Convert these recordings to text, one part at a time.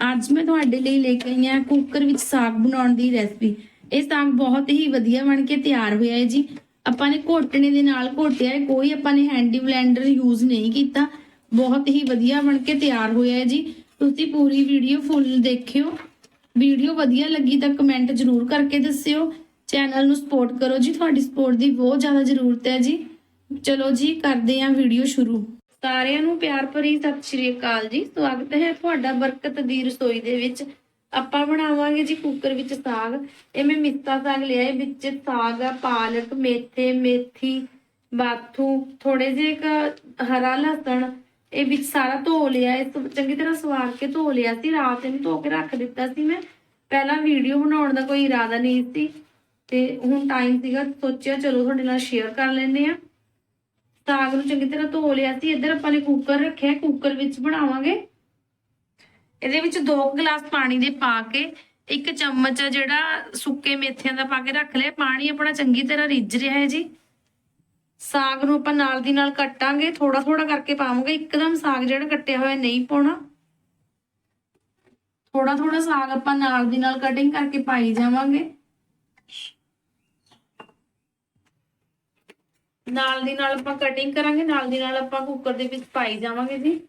ਅੱਜ ਮੈਂ ਤੁਹਾਡੇ ਲਈ ਲੈ ਕੇ ਆਈ ਹਾਂ ਕੁੱਕਰ ਵਿੱਚ ਸਾਗ ਬਣਾਉਣ ਦੀ ਰੈਸਪੀ ਇਹ ਸਾਗ ਬਹੁਤ ਹੀ ਵਧੀਆ ਬਣ ਕੇ ਤਿਆਰ ਹੋਇਆ ਹੈ ਜੀ। ਆਪਾਂ ਨੇ ਘੋਟਣੇ ਦੇ ਨਾਲ ਘੋਟਿਆ ਹੈ, ਕੋਈ ਆਪਾਂ ਨੇ ਹੈਂਡੀ ਬਲੈਂਡਰ ਯੂਜ਼ ਨਹੀਂ ਕੀਤਾ। ਬਹੁਤ ਹੀ ਵਧੀਆ ਬਣ ਕੇ ਤਿਆਰ ਹੋਇਆ ਹੈ ਜੀ। ਤੁਸੀਂ ਪੂਰੀ ਵੀਡੀਓ ਫੁੱਲ ਦੇਖਿਓ। ਵੀਡੀਓ ਵਧੀਆ ਲੱਗੀ ਤਾਂ ਕਮੈਂਟ ਜ਼ਰੂਰ ਕਰਕੇ ਦੱਸਿਓ। ਚੈਨਲ ਨੂੰ ਸਪੋਰਟ ਕਰੋ ਜੀ, ਤੁਹਾਡੀ ਸਪੋਰਟ ਦੀ ਬਹੁਤ ਜ਼ਿਆਦਾ ਜ਼ਰੂਰਤ ਹੈ ਜੀ। ਚਲੋ ਜੀ, ਕਰਦੇ ਹਾਂ ਵੀਡੀਓ ਸ਼ੁਰੂ। ਸਾਰਿਆਂ ਨੂੰ ਪਿਆਰ ਭਰੀ ਸਤਿ ਸ਼੍ਰੀ ਅਕਾਲ ਜੀ। ਸਵਾਗਤ ਹੈ ਤੁਹਾਡਾ ਬਰਕਤ ਦੀ ਰਸੋਈ ਦੇ ਵਿੱਚ। ਆਪਾਂ ਬਣਾਵਾਂਗੇ ਜੀ ਕੁੱਕਰ ਵਿੱਚ ਸਾਗ। ਇਹ ਮੈਂ ਮਿੱਤਾ ਸਾਗ ਲਿਆ ਹੈ ਵਿੱਚ ਸਾਗ ਆ, ਪਾਲਕ, ਮੇਥੇ, ਮੇਥੀ, ਬਾਥੂ ਥੋੜੇ ਜਿਹੇ ਹਰਾ ਲਸਣ ਇਹ ਵਿੱਚ ਸਾਰਾ ਧੋ ਲਿਆ, ਇਸ ਤੋਂ ਚੰਗੀ ਤਰ੍ਹਾਂ ਸਵਾਰ ਕੇ ਧੋ ਲਿਆ ਸੀ, ਰਾਤ ਨੂੰ ਧੋ ਕੇ ਰੱਖ ਦਿੱਤਾ ਸੀ ਮੈਂ। ਪਹਿਲਾਂ ਵੀਡੀਓ ਬਣਾਉਣ ਦਾ ਕੋਈ ਇਰਾਦਾ ਨਹੀਂ ਸੀ ਤੇ ਹੁਣ ਟਾਈਮ ਸੀਗਾ, ਸੋਚਿਆ ਚਲੋ ਤੁਹਾਡੇ ਨਾਲ ਸ਼ੇਅਰ ਕਰ ਲੈਂਦੇ ਆ ਸਾਗ ਨੂੰ ਚੰਗੀ ਤਰ੍ਹਾਂ ਧੋ ਲਿਆ ਸੀ, ਇੱਧਰ ਆਪਾਂ ਨੇ ਕੁੱਕਰ ਰੱਖਿਆ ਕੁੱਕਰ ਵਿੱਚ ਬਣਾਵਾਂਗੇ। ਇਹਦੇ ਵਿੱਚ 2 ਗਲਾਸ ਪਾਣੀ ਦੇ ਪਾ ਕੇ, ਇੱਕ ਚਮਚ ਜਿਹੜਾ ਸੁੱਕੇ ਮੇਥਿਆਂ ਦਾ ਪਾ ਕੇ ਰੱਖ ਲਿਆ। ਪਾਣੀ ਆਪਣਾ ਚੰਗੀ ਤਰ੍ਹਾਂ ਰਿੱਝ ਰਿਹਾ ਹੈ ਜੀ। ਸਾਗ ਨੂੰ ਆਪਾਂ ਨਾਲ ਦੀ ਨਾਲ ਕੱਟਾਂਗੇ ਥੋੜਾ ਥੋੜਾ ਕਰਕੇ ਪਾਵਾਂਗੇ। ਇੱਕਦਮ ਸਾਗ ਜਿਹੜਾ ਕੱਟਿਆ ਹੋਇਆ ਨਹੀਂ ਪਾਉਣਾ। ਥੋੜਾ ਥੋੜਾ ਸਾਗ ਆਪਾਂ ਨਾਲ ਦੀ ਨਾਲ ਕਟਿੰਗ ਕਰਕੇ ਪਾਈ ਜਾਵਾਂਗੇ। ਨਾਲ ਦੀ ਨਾਲ ਆਪਾਂ ਕਟਿੰਗ ਕਰਾਂਗੇ, ਨਾਲ ਦੀ ਨਾਲ ਆਪਾਂ ਕੁੱਕਰ ਦੇ ਵਿੱਚ ਪਾਈ ਜਾਵਾਂਗੇ ਜੀ।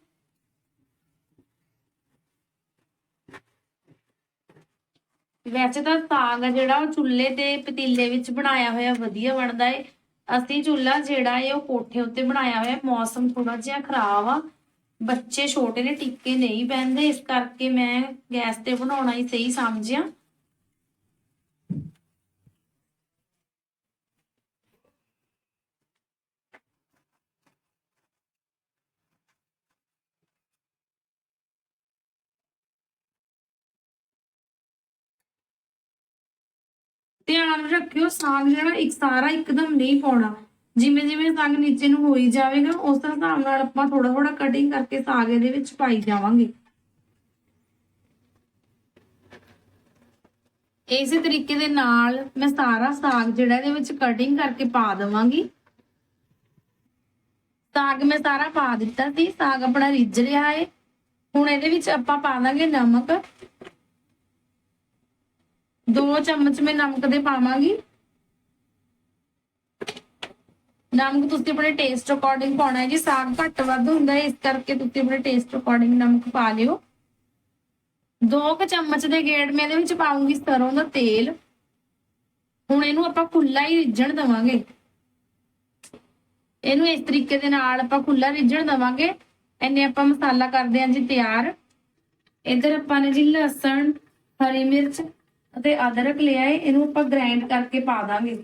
ਵੈਸੇ ਤਾਂ ਸਾਗ ਜਿਹੜਾ ਉਹ ਚੁੱਲ੍ਹੇ ਤੇ ਪਤੀਲੇ ਵਿੱਚ ਬਣਾਇਆ ਹੋਇਆ ਵਧੀਆ ਬਣਦਾ ਏ। ਅਸੀਂ ਚੁੱਲ੍ਹਾ ਜਿਹੜਾ ਏ ਉਹ ਕੋਠੇ ਉੱਤੇ ਬਣਾਇਆ ਹੋਇਆ, ਮੌਸਮ ਥੋੜਾ ਜਿਹਾ ਖਰਾਬ ਆ। ਬੱਚੇ ਛੋਟੇ ਨੇ, ਟਿੱਕੇ ਨਹੀਂ ਬਹਿੰਦੇ, ਇਸ ਕਰਕੇ ਮੈਂ ਗੈਸ ਤੇ ਬਣਾਉਣਾ ਹੀ ਸਹੀ ਸਮਝਿਆ। ਧਿਆਨ ਰੱਖਿਓ, ਸਾਗ ਜਿਹੜਾ ਇੱਕ ਸਾਰਾ ਇੱਕਦਮ ਨਹੀਂ ਪਾਉਣਾ। ਜਿਵੇਂ ਜਿਵੇਂ ਸਾਗ ਨੀਚੇ ਨੂੰ ਹੋਈ ਜਾਵੇਗਾ, ਉਸ ਤਰ੍ਹਾਂ ਹਿਸਾਬ ਨਾਲ ਆਪਾਂ ਥੋੜਾ ਥੋੜਾ ਕਟਿੰਗ ਕਰਕੇ ਸਾਗ ਇਹਦੇ ਵਿੱਚ ਪਾਈ ਜਾਵਾਂਗੇ। ਇਸੇ ਤਰੀਕੇ ਦੇ ਨਾਲ ਮੈਂ ਸਾਰਾ ਸਾਗ ਜਿਹੜਾ ਇਹਦੇ ਵਿੱਚ ਕਟਿੰਗ ਕਰਕੇ ਪਾ ਦਵਾਂਗੀ। ਸਾਗ ਮੈਂ ਸਾਰਾ ਪਾ ਦਿੱਤਾ ਸੀ, ਸਾਗ ਆਪਣਾ ਰਿੱਝ ਰਿਹਾ ਹੈ ਹੁਣ ਇਹਦੇ ਵਿੱਚ ਆਪਾਂ ਪਾ ਦਾਂਗੇ ਨਮਕ। ਦੋ ਚਮਚ ਮੈਂ ਨਮਕ ਦੇ ਪਾਵਾਂਗੀ। ਨਮਕ ਤੁਸੀਂ ਆਪਣੇ ਟੇਸਟ ਅਕੋਰਡਿੰਗ ਪਾਉਣਾ ਹੈ ਜੀ, ਸਾਗ ਘੱਟ ਵੱਧ ਹੁੰਦਾ ਹੈ, ਇਸ ਕਰਕੇ ਤੁਸੀਂ ਆਪਣੇ ਟੇਸਟ ਅਕੋਰਡਿੰਗ ਨਮਕ ਪਾ ਲਿਓ। ਦੋ ਕੁ ਚਮਚ ਦੇ ਗੇੜ ਮੈਂ ਇਹਦੇ ਵਿੱਚ ਪਾਉਂਗੀ ਸਰੋਂ ਦਾ ਤੇਲ। ਹੁਣ ਇਹਨੂੰ ਆਪਾਂ ਖੁੱਲਾ ਹੀ ਰਿੱਝਣ ਦਵਾਂਗੇ। ਇਹਨੂੰ ਇਸ ਤਰੀਕੇ ਦੇ ਨਾਲ ਆਪਾਂ ਖੁੱਲਾ ਰਿੱਝਣ ਦਵਾਂਗੇ। ਇੰਨੇ ਆਪਾਂ ਮਸਾਲਾ ਕਰਦੇ ਹਾਂ ਜੀ ਤਿਆਰ। ਇਧਰ ਆਪਾਂ ਨੇ ਜੀ ਲਸਣ, ਹਰੀ ਮਿਰਚ ਅਤੇ ਅਦਰਕ ਲਿਆ ਹੈ ਇਹਨੂੰ ਆਪਾਂ ਗ੍ਰਾਈਂਡ ਕਰਕੇ ਪਾ ਦਾਂਗੇ।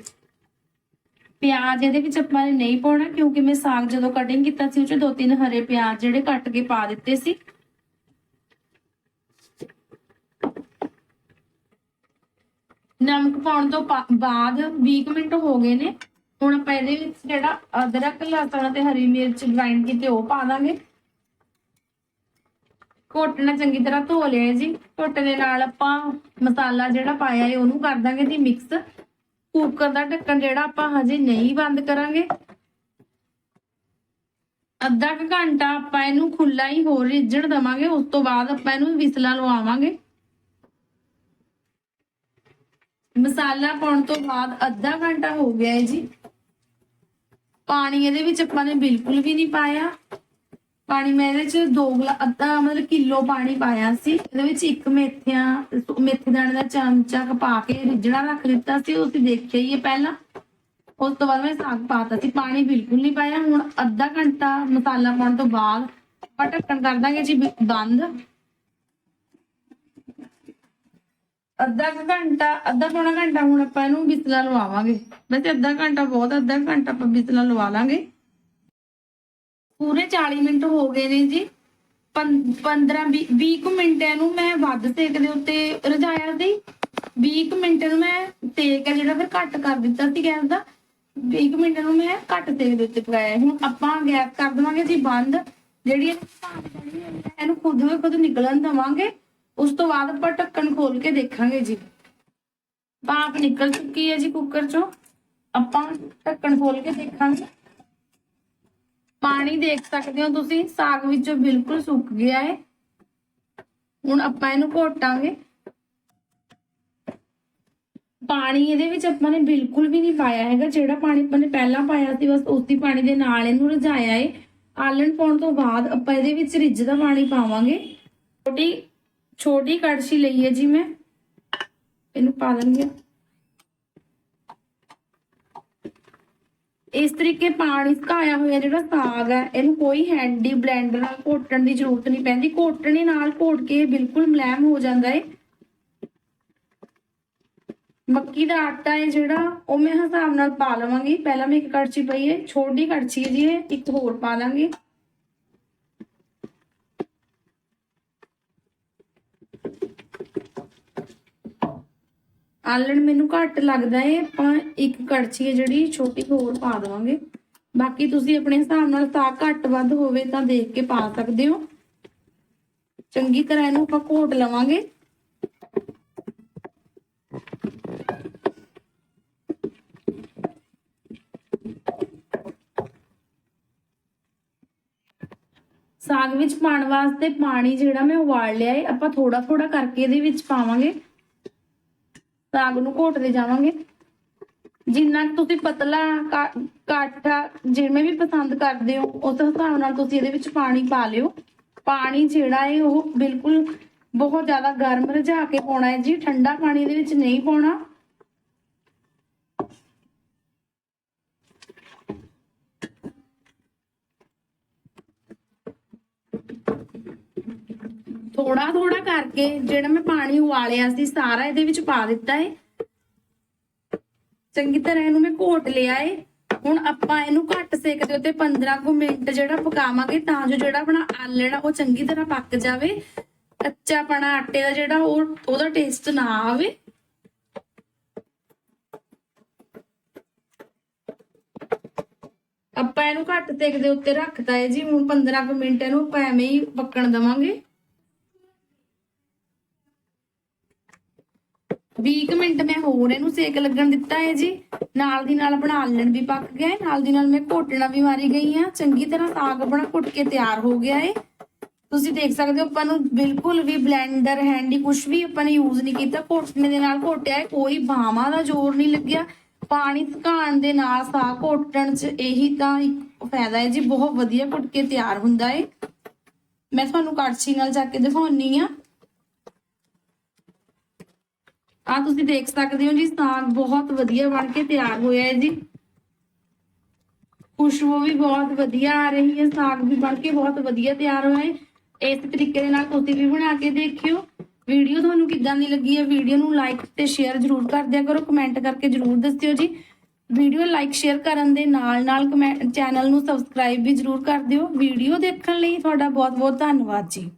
ਪਿਆਜ਼ ਇਹਦੇ ਵਿੱਚ ਆਪਾਂ ਨੇ ਨਹੀਂ ਪਾਉਣਾ, ਕਿਉਂਕਿ ਮੈਂ ਸਾਗ ਜਦੋਂ ਕਟਿੰਗ ਕੀਤਾ ਸੀ, ਉਹ ਚ ਦੋ ਤਿੰਨ ਹਰੇ ਪਿਆਜ਼ ਜਿਹੜੇ ਕੱਟ ਕੇ ਪਾ ਦਿੱਤੇ ਸੀ। ਨਮਕ ਪਾਉਣ ਤੋਂ ਪਾ- ਬਾਅਦ 20 ਮਿੰਟ ਹੋ ਗਏ ਨੇ। ਹੁਣ ਆਪਾਂ ਇਹਦੇ ਵਿੱਚ ਜਿਹੜਾ ਅਦਰਕ, ਲਸਣ ਤੇ ਹਰੀ ਮਿਰਚ ਗ੍ਰਾਈਂਡ ਕੀਤੇ ਉਹ ਪਾ ਦਾਂਗੇ। ਘੋਟਣਾ ਚੰਗੀ ਤਰ੍ਹਾਂ ਧੋ ਲਿਆ ਜੀ। ਘੋਟਣੇ ਨਾਲ ਆਪਾਂ ਮਸਾਲਾ ਜਿਹੜਾ ਪਾਇਆ ਹੈ ਉਹਨੂੰ ਕਰ ਦਾਂਗੇ ਜੀ ਮਿਕਸ ਕੁੱਕਰ ਦਾ ਢੱਕਣ ਜਿਹੜਾ ਆਪਾਂ ਹਜੇ ਨਹੀਂ ਬੰਦ ਕਰਾਂਗੇ। ਅੱਧਾ ਘੰਟਾ ਆਪਾਂ ਇਹਨੂੰ ਖੁੱਲਾ ਹੀ ਹੋਰ ਰਿੱਝਣ ਦਵਾਂਗੇ, ਉਸ ਤੋਂ ਬਾਅਦ ਆਪਾਂ ਇਹਨੂੰ ਵਿਸਲਾ ਲਵਾਵਾਂਗੇ। ਮਸਾਲਾ ਪਾਉਣ ਤੋਂ ਬਾਅਦ ਅੱਧਾ ਘੰਟਾ ਹੋ ਗਿਆ ਹੈ ਜੀ। ਪਾਣੀ ਇਹਦੇ ਵਿੱਚ ਆਪਾਂ ਨੇ ਬਿਲਕੁਲ ਵੀ ਨਹੀਂ ਪਾਇਆ। ਪਾਣੀ ਮੈਂ ਇਹਦੇ ਚ ਦੋ ਗਲਾ ਅੱਧਾ ਮਤਲਬ ਕਿਲੋ ਪਾਣੀ ਪਾਇਆ ਸੀ। ਇਹਦੇ ਵਿੱਚ ਇੱਕ ਮੇਥਿਆਂ, ਮੇਥੇ ਦਾਣੇ ਦਾ ਚਮਚਾ ਪਾ ਕੇ ਰਿੱਝਣਾ ਰੱਖ ਦਿੱਤਾ ਸੀ। ਉਹ ਤੁਸੀਂ ਦੇਖਿਆ ਹੀ ਹੈ ਪਹਿਲਾਂ। ਉਸ ਤੋਂ ਬਾਅਦ ਮੈਂ ਸਾਗ ਪਾਤਾ ਸੀ। ਪਾਣੀ ਬਿਲਕੁਲ ਨਹੀਂ ਪਾਇਆ। ਹੁਣ ਅੱਧਾ ਘੰਟਾ ਮਸਾਲਾ ਪਾਉਣ ਤੋਂ ਬਾਅਦ ਆਪਾਂ ਢੱਕਣ ਕਰ ਦਾਂਗੇ ਜੀ ਬ- ਬੰਦ। ਅੱਧਾ ਘੰਟਾ, ਅੱਧਾ ਪੌਣਾ ਘੰਟਾ ਹੁਣ ਆਪਾਂ ਇਹਨੂੰ ਬਿਸਲਾ ਲਵਾਵਾਂਗੇ। ਵੈਸੇ ਅੱਧਾ ਘੰਟਾ ਬਹੁਤ ਅੱਧਾ ਘੰਟਾ ਆਪਾਂ ਬਿਸਲਾ ਲਵਾ ਲਾਂਗੇ। ਪੂਰੇ 40 ਮਿੰਟ ਹੋ ਗਏ ਨੇ ਜੀ। 15 20 ਮਿੰਟ ਇਹਨੂੰ ਮੈਂ ਵੱਧ ਸੇਕ ਦੇ ਉੱਤੇ ਰਝਾਇਆ ਸੀ। 20 ਮਿੰਟ ਨੂੰ ਮੈਂ ਸੇਕ ਹੈ ਜਿਹੜਾ ਫਿਰ ਘੱਟ ਕਰ ਦਿੱਤਾ ਸੀ ਗੈਸ ਦਾ 20 ਮਿੰਟ ਨੂੰ ਮੈਂ ਘੱਟ ਸੇਕ ਦੇ ਉੱਤੇ ਪਕਾਇਆ। ਹੁਣ ਆਪਾਂ ਗੈਸ ਕਰ ਦੇਵਾਂਗੇ ਜੀ ਬੰਦ। ਜਿਹੜੀ ਭਾਂਪ ਚੜ੍ਹੀ ਇਹਨੂੰ ਖੁਦ ਵੀ ਖੁਦ ਨਿਕਲਣ ਦੇਵਾਂਗੇ। ਉਸ ਤੋਂ ਬਾਅਦ ਆਪਾਂ ਢੱਕਣ ਖੋਲ ਕੇ ਦੇਖਾਂਗੇ ਜੀ। ਭਾਪ ਨਿਕਲ ਚੁੱਕੀ ਹੈ ਜੀ ਕੁੱਕਰ ਚੋਂ। ਆਪਾਂ ਢੱਕਣ ਖੋਲ ਕੇ ਦੇਖਾਂਗੇ। ਪਾਣੀ ਦੇਖ ਸਕਦੇ ਹੋ ਤੁਸੀਂ, ਸਾਗ ਵਿੱਚੋਂ ਬਿਲਕੁਲ ਸੁੱਕ ਗਿਆ ਹੈ। ਹੁਣ ਆਪਾਂ ਇਹਨੂੰ ਘੋਟਾਂਗੇ। ਪਾਣੀ ਇਹਦੇ ਵਿੱਚ ਆਪਾਂ ਨੇ ਬਿਲਕੁਲ ਵੀ ਨਹੀਂ ਪਾਇਆ ਹੈਗਾ, ਜਿਹੜਾ ਪਾਣੀ ਆਪਾਂ ਨੇ ਪਹਿਲਾਂ ਪਾਇਆ ਸੀ, ਬਸ ਉਸੇ ਪਾਣੀ ਦੇ ਨਾਲ ਇਹਨੂੰ ਰਝਾਇਆ ਏ। ਆਲਣ ਪਾਉਣ ਤੋਂ ਬਾਅਦ ਆਪਾਂ ਇਹਦੇ ਵਿੱਚ ਰਿੱਝਦਾ ਪਾਣੀ ਪਾਵਾਂਗੇ। ਛੋਟੀ ਛੋਟੀ ਕੜਛੀ ਲਈ ਹੈ ਜੀ ਮੈਂ। ਇਹਨੂੰ ਪਾ ਦਿੰਦੀ ਇਸ ਤਰੀਕੇ ਪਾਣੀ ਸੁਕਾਇਆ ਹੋਇਆ ਜਿਹੜਾ ਸਾਗ ਹੈ, ਇਹਨੂੰ ਕੋਈ ਹੈਂਡੀ ਬਲੈਂਡਰ ਨਾਲ ਘੋਟਣ ਦੀ ਜ਼ਰੂਰਤ ਨਹੀਂ ਪੈਂਦੀ। ਘੋਟਣੇ ਨਾਲ ਘੋਟ ਕੇ ਬਿਲਕੁਲ ਮਲੈਮ ਹੋ ਜਾਂਦਾ ਹੈ ਮੱਕੀ ਦਾ ਆਟਾ ਹੈ ਜਿਹੜਾ, ਉਹ ਮੈਂ ਹਿਸਾਬ ਨਾਲ ਪਾ ਲਵਾਂਗੀ। ਪਹਿਲਾਂ ਮੈਂ ਇੱਕ ਕੜਛੀ ਪਈ ਹੈ ਛੋਟੀ ਕੜਛੀ ਹੈ ਜੀ ਇੱਕ ਹੋਰ ਪਾ ਦਾਂਗੀ। ਆਲਣ ਮੈਨੂੰ ਘੱਟ ਲੱਗਦਾ ਏ, ਆਪਾਂ ਇੱਕ ਕੜਛੀ ਹੈ ਜਿਹੜੀ ਛੋਟੀ ਹੋਰ ਪਾ ਦੇਵਾਂਗੇ। ਬਾਕੀ ਤੁਸੀਂ ਆਪਣੇ ਹਿਸਾਬ ਨਾਲ ਸਾਗ ਘੱਟ ਵੱਧ ਹੋਵੇ ਤਾਂ ਦੇਖ ਕੇ ਪਾ ਸਕਦੇ ਹੋ। ਚੰਗੀ ਤਰ੍ਹਾਂ ਇਹਨੂੰ ਆਪਾਂ ਘੋਟ ਲਵਾਂਗੇ। ਸਾਗ ਵਿੱਚ ਪਾਉਣ ਵਾਸਤੇ ਪਾਣੀ ਜਿਹੜਾ ਮੈਂ ਉਬਾਲ ਲਿਆ ਏ, ਆਪਾਂ ਥੋੜਾ ਥੋੜਾ ਕਰਕੇ ਇਹਦੇ ਵਿੱਚ ਪਾਵਾਂਗੇ। ਸਾਗ ਨੂੰ ਘੋਟਦੇ ਜਾਵਾਂਗੇ। ਜਿੰਨਾ ਤੁਸੀਂ ਪਤਲਾ, ਕਾ- ਕਾਠਾ ਜਿਵੇਂ ਵੀ ਪਸੰਦ ਕਰਦੇ ਹੋ, ਉਸ ਹਿਸਾਬ ਨਾਲ ਤੁਸੀਂ ਇਹਦੇ ਵਿੱਚ ਪਾਣੀ ਪਾ ਲਿਓ। ਪਾਣੀ ਜਿਹੜਾ ਹੈ ਉਹ ਬਿਲਕੁਲ ਬਹੁਤ ਜ਼ਿਆਦਾ ਗਰਮ ਰਝਾ ਕੇ ਪਾਉਣਾ ਹੈ ਜੀ। ਠੰਡਾ ਪਾਣੀ ਇਹਦੇ ਵਿੱਚ ਨਹੀਂ ਪਾਉਣਾ। ਥੋੜਾ ਥੋੜਾ ਕਰਕੇ ਜਿਹੜਾ ਮੈਂ ਪਾਣੀ ਉਬਾਲਿਆ ਸੀ, ਸਾਰਾ ਇਹਦੇ ਵਿੱਚ ਪਾ ਦਿੱਤਾ ਹੈ ਚੰਗੀ ਤਰ੍ਹਾਂ ਇਹਨੂੰ ਮੈਂ ਘੋਟ ਲਿਆ ਏ। ਹੁਣ ਆਪਾਂ ਇਹਨੂੰ ਘੱਟ ਸੇਕ ਦੇ ਉੱਤੇ 15 ਕੁ ਮਿੰਟ ਜਿਹੜਾ ਪਕਾਵਾਂਗੇ, ਤਾਂ ਜੋ ਜਿਹੜਾ ਆਪਣਾ ਆਲਣ ਆ, ਉਹ ਚੰਗੀ ਤਰ੍ਹਾਂ ਪੱਕ ਜਾਵੇ। ਕੱਚਾਪਣਾ ਆਟੇ ਦਾ ਜਿਹੜਾ ਉਹ, ਉਹਦਾ ਟੇਸਟ ਨਾ ਆਵੇ। ਆਪਾਂ ਇਹਨੂੰ ਘੱਟ ਸੇਕ ਦੇ ਉੱਤੇ ਰੱਖਤਾ ਹੈ ਜੀ। ਹੁਣ 15 ਕੁ ਮਿੰਟ ਇਹਨੂੰ ਆਪਾਂ ਐਵੇਂ ਹੀ ਪੱਕਣ ਦਵਾਂਗੇ। 20 ਮਿੰਟ ਮੈਂ ਹੋਰ ਇਹਨੂੰ ਸੇਕ ਲੱਗਣ ਦਿੱਤਾ ਹੈ ਜੀ। ਨਾਲ ਦੀ ਨਾਲ ਆਪਣਾ ਆਲਣ ਵੀ ਪੱਕ ਗਿਆ ਹੈ। ਨਾਲ ਦੀ ਨਾਲ ਮੈਂ ਘੋਟਣਾ ਵੀ ਮਾਰੀ ਗਈ ਆ ਚੰਗੀ ਤਰ੍ਹਾਂ ਸਾਗ ਆਪਣਾ ਘੁੱਟ ਕੇ ਤਿਆਰ ਹੋ ਗਿਆ ਹੈ। ਤੁਸੀਂ ਦੇਖ ਸਕਦੇ ਹੋ, ਆਪਾਂ ਨੂੰ ਬਿਲਕੁਲ ਵੀ ਬਲੈਂਡਰ ਹੈਂਡੀ ਕੁਝ ਵੀ ਆਪਾਂ ਨੇ ਯੂਜ਼ ਨਹੀਂ ਕੀਤਾ। ਘੋਟਣੇ ਦੇ ਨਾਲ ਘੋਟਿਆ ਹੈ। ਕੋਈ ਬਾਹਾਂ ਦਾ ਜ਼ੋਰ ਨਹੀਂ ਲੱਗਿਆ। ਪਾਣੀ ਸੁਕਾਉਣ ਦੇ ਨਾਲ ਸਾਗ ਘੋਟਣ 'ਚ ਇਹੀ ਤਾਂ ਇੱਕ ਫਾਇਦਾ ਹੈ ਜੀ। ਬਹੁਤ ਵਧੀਆ ਘੁੱਟ ਕੇ ਤਿਆਰ ਹੁੰਦਾ ਹੈ। ਮੈਂ ਤੁਹਾਨੂੰ ਕੜਛੀ ਨਾਲ ਜਾ ਕੇ ਦਿਖਾਉਣੀ ਆ ਆ ਤੁਸੀਂ ਦੇਖ ਸਕਦੇ ਹੋ ਜੀ, ਸਾਗ ਬਹੁਤ ਵਧੀਆ ਬਣ ਕੇ ਤਿਆਰ ਹੋਇਆ ਹੈ ਜੀ। ਖੁਸ਼ਬੂ ਵੀ ਬਹੁਤ ਵਧੀਆ ਆ ਰਹੀ ਹੈ, ਸਾਗ ਵੀ ਬਣ ਕੇ ਬਹੁਤ ਵਧੀਆ ਤਿਆਰ ਹੋਇਆ ਹੈ। ਇਸ ਤਰੀਕੇ ਦੇ ਨਾਲ ਤੁਸੀਂ ਵੀ ਬਣਾ ਕੇ ਦੇਖਿਓ। ਵੀਡੀਓ ਤੁਹਾਨੂੰ ਕਿੱਦਾਂ ਦੀ ਲੱਗੀ ਹੈ, ਵੀਡੀਓ ਨੂੰ ਲਾਈਕ ਤੇ ਸ਼ੇਅਰ ਜ਼ਰੂਰ ਕਰ ਦਿਆ ਕਰੋ ਕਮੈਂਟ ਕਰਕੇ ਜ਼ਰੂਰ ਦੱਸਿਓ ਜੀ। ਵੀਡੀਓ ਲਾਈਕ ਸ਼ੇਅਰ ਕਰਨ ਦੇ ਨਾਲ ਨਾਲ ਕਮੈਂਟ ਚੈਨਲ ਨੂੰ ਸਬਸਕ੍ਰਾਈਬ ਵੀ ਜ਼ਰੂਰ ਕਰ ਦਿਓ। ਵੀਡੀਓ ਦੇਖਣ ਲਈ ਤੁਹਾਡਾ ਬਹੁਤ ਬਹੁਤ ਧੰਨਵਾਦ ਜੀ।